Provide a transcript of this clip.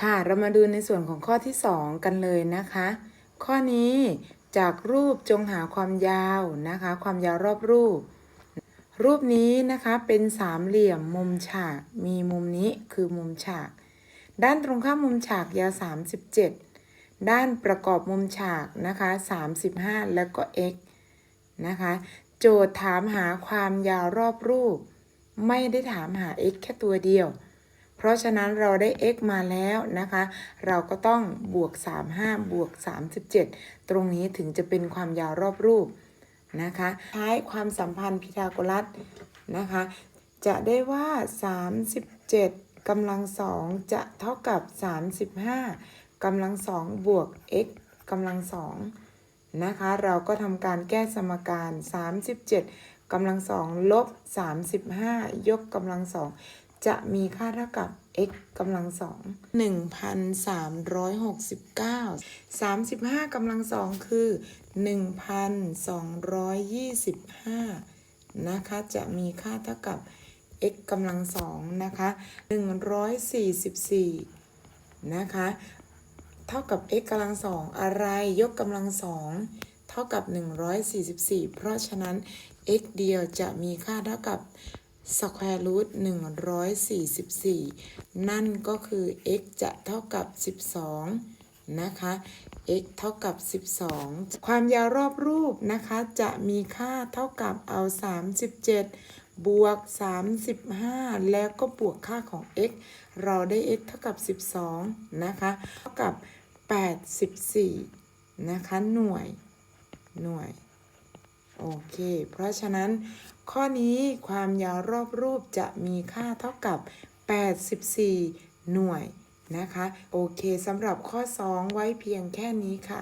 ค่ะเรามาดูในส่วนของข้อที่ 2 กันเลยนะคะ ข้อนี้จากรูปจงหาความยาวนะคะ ความยาวรอบรูป รูปนี้นะคะเป็นสามเหลี่ยมมุมฉาก มีมุมนี้คือมุมฉาก ด้านตรงข้ามมุมฉากยาว 37 ด้านประกอบมุมฉากนะคะ 35 แล้วก็ x นะคะ โจทย์ถามหาความยาวรอบรูป ไม่ได้ถามหา x แค่ตัวเดียว เพราะฉะนั้นเราได้ x มาแล้วนะคะ เราก็ต้องบวก 35 บวก 37 ตรงนี้ถึงจะเป็นความยาวรอบรูปนะคะใช้ความสัมพันธ์พีทาโกรัสนะคะ จะได้ว่า 37กำลังสองจะเท่ากับ 35กำลังสองบวก x กำลังสองนะคะ เราก็ทำการแก้สมการ 37กำลังสองลบ35 ยกกำลังสอง จะมีค่าเท่ากับ x กำลังสอง1,369 35กำลังสองคือ 1,225 นะคะ จะมีค่าเท่ากับ x กำลังสองนะคะ 144 นะคะ เท่ากับ x กำลังสองอะไรยกกำลังสองเท่ากับ 144 เพราะฉะนั้น x เดียวจะมีค่าเท่ากับ square root 144นั่นก็คือ x จะเท่ากับ12นะคะ x เท่ากับ 12 ความยาวรอบรูปนะคะ จะมีค่าเท่ากับเอา 37 บวก 35 แล้วก็บวกค่าของ x เราได้ x เท่ากับ 12 นะคะ เท่ากับ 84 นะคะ หน่วย หน่วย โอเค เพราะฉะนั้น ข้อนี้ความยาวรอบรูปจะมีค่าเท่ากับ 84 หน่วยนะคะ โอเคสำหรับข้อ 2 ไว้เพียงแค่นี้ค่ะ